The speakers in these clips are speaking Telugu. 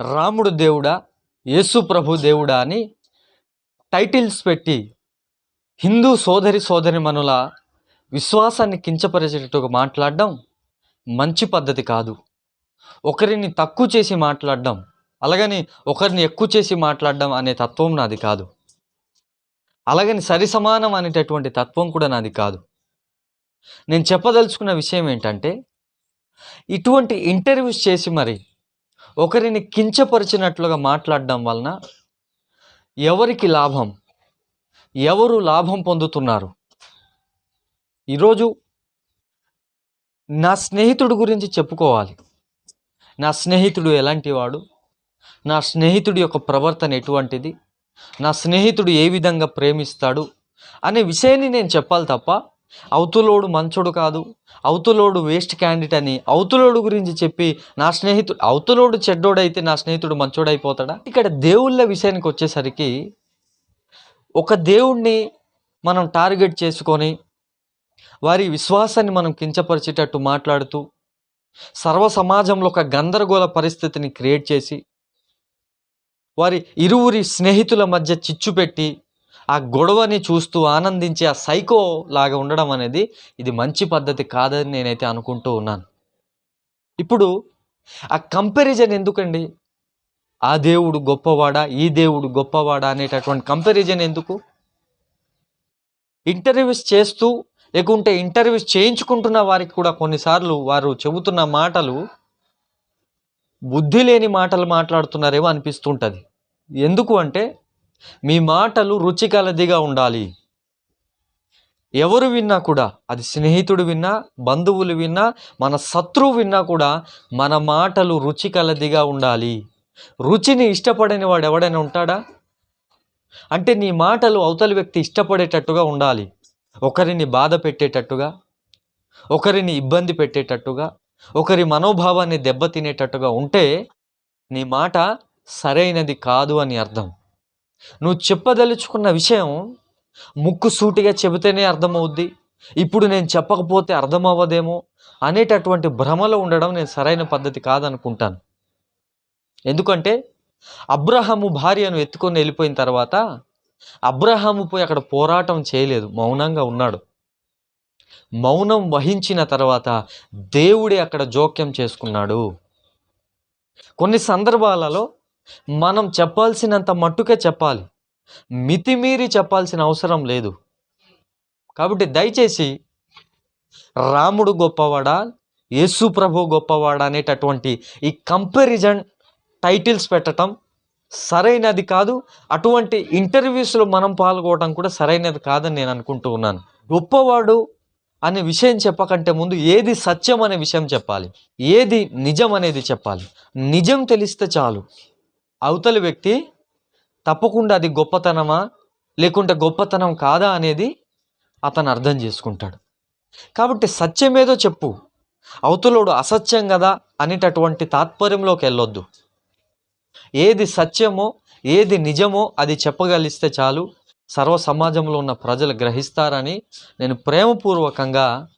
రాముడు దేవుడా యేసు ప్రభు దేవుడా అని టైటిల్స్ పెట్టి హిందూ సోదరి సోదరి మనుల విశ్వాసాన్ని కించపరిచేటట్టుగా మాట్లాడడం మంచి పద్ధతి కాదు. ఒకరిని తక్కువ చేసి మాట్లాడడం అలాగని ఒకరిని ఎక్కువ చేసి మాట్లాడడం అనే తత్వం నాది కాదు. అలాగని సరి సమానం అనేటటువంటి తత్వం కూడా నాది కాదు. నేను చెప్పదలుచుకున్న విషయం ఏంటంటే ఇటువంటి ఇంటర్వ్యూస్ చేసి మరి ఒకరిని కించపరిచినట్లుగా మాట్లాడడం వలన ఎవరికి లాభం? ఎవరు లాభం పొందుతున్నారు? ఈరోజు నా స్నేహితుడు గురించి చెప్పుకోవాలి. నా స్నేహితుడు ఎలాంటి వాడు? నా స్నేహితుడి యొక్క ప్రవర్తన ఎటువంటిది? నా స్నేహితుడు ఏ విధంగా ప్రేమిస్తాడు? అనే విషయాన్ని నేను చెప్పాలి తప్ప అవతులోడు మంచోడు కాదు అవతులోడు వేస్ట్ క్యాండిడేట్ అని అవతులోడు గురించి చెప్పి నా స్నేహితుడు అవతులోడు చెడ్డోడైతే నా స్నేహితుడు మంచోడైపోతాడా? ఇక్కడ దేవుళ్ళ విషయానికి వచ్చేసరికి ఒక దేవుణ్ణి మనం టార్గెట్ చేసుకొని వారి విశ్వాసాన్ని మనం కించపరిచేటట్టు మాట్లాడుతూ సర్వ సమాజంలో ఒక గందరగోళ పరిస్థితిని క్రియేట్ చేసి వారి ఇరువురి స్నేహితుల మధ్య చిచ్చు పెట్టి ఆ గొడవని చూస్తూ ఆనందించే ఆ సైకో లాగా ఉండడం అనేది ఇది మంచి పద్ధతి కాదని నేనైతే అనుకుంటూ ఉన్నాను. ఇప్పుడు ఆ కంపారిజన్ ఎందుకండి? ఆ దేవుడు గొప్పవాడా? ఈ దేవుడు గొప్పవాడా? అనేటటువంటి కంపారిజన్ ఎందుకు? ఇంటర్వ్యూస్ చేస్తూ లేకుంటే ఇంటర్వ్యూస్ చేయించుకుంటున్న వారికి కూడా కొన్నిసార్లు వారు చెబుతున్న మాటలు బుద్ధి లేని మాటలు మాట్లాడుతున్నారేమో అనిపిస్తుంటుంది ఎందుకు అంటే మీ మాటలు రుచికలదిగా ఉండాలి. ఎవరు విన్నా కూడా అది స్నేహితుడు విన్నా బంధువులు విన్నా మన శత్రువు విన్నా కూడా మన మాటలు రుచికలదిగా ఉండాలి. రుచిని ఇష్టపడని వాడు ఎవడైనా ఉంటాడా? అంటే నీ మాటలు అవతలి వ్యక్తి ఇష్టపడేటట్టుగా ఉండాలి. ఒకరిని బాధ పెట్టేటట్టుగా ఒకరిని ఇబ్బంది పెట్టేటట్టుగా ఒకరి మనోభావాన్ని దెబ్బతినేటట్టుగా ఉంటే నీ మాట సరైనది కాదు అని అర్థం. నువ్వు చెప్పదలుచుకున్న విషయం ముక్కు సూటిగా చెబితేనే అర్థమవుద్ది. ఇప్పుడు నేను చెప్పకపోతే అర్థమవ్వదేమో అనేటటువంటి భ్రమలో ఉండడం నేను సరైన పద్ధతి కాదనుకుంటాను. ఎందుకంటే అబ్రహము భార్యను ఎత్తుకొని వెళ్ళిపోయిన తర్వాత అబ్రహాము పోయి అక్కడ పోరాటం చేయలేదు. మౌనంగా ఉన్నాడు. మౌనం వహించిన తర్వాత దేవుడే అక్కడ జోక్యం చేసుకున్నాడు. కొన్ని సందర్భాలలో మనం చెప్పాల్సినంత మట్టుకే చెప్పాలి. మితిమీరి చెప్పాల్సిన అవసరం లేదు. కాబట్టి దయచేసి రాముడు గొప్పవాడా యేసు ప్రభు గొప్పవాడా అనేటటువంటి ఈ కంపారిజన్ టైటిల్స్ పెట్టడం సరైనది కాదు. అటువంటి ఇంటర్వ్యూస్లో మనం పాల్గొవడం కూడా సరైనది కాదని నేను అనుకుంటూ ఉన్నాను. గొప్పవాడు అనే విషయం చెప్పకంటే ముందు ఏది సత్యం అనే విషయం చెప్పాలి. ఏది నిజం అనేది చెప్పాలి. నిజం తెలిస్తే చాలు. అవతలి వ్యక్తి తప్పకుండా అది గొప్పతనమా? లేకుంటే గొప్పతనం కాదా అనేది అతను అర్థం చేసుకుంటాడు. కాబట్టి సత్యమేదో చెప్పు. అవతలోడు అసత్యం కదా అనేటటువంటి తాత్పర్యంలోకి వెళ్ళొద్దు. ఏది సత్యమో ఏది నిజమో అది చెప్పగలిస్తే చాలు. సర్వ సమాజంలో ఉన్న ప్రజలు గ్రహిస్తారని నేను ప్రేమపూర్వకంగా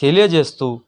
తెలియజేస్తూ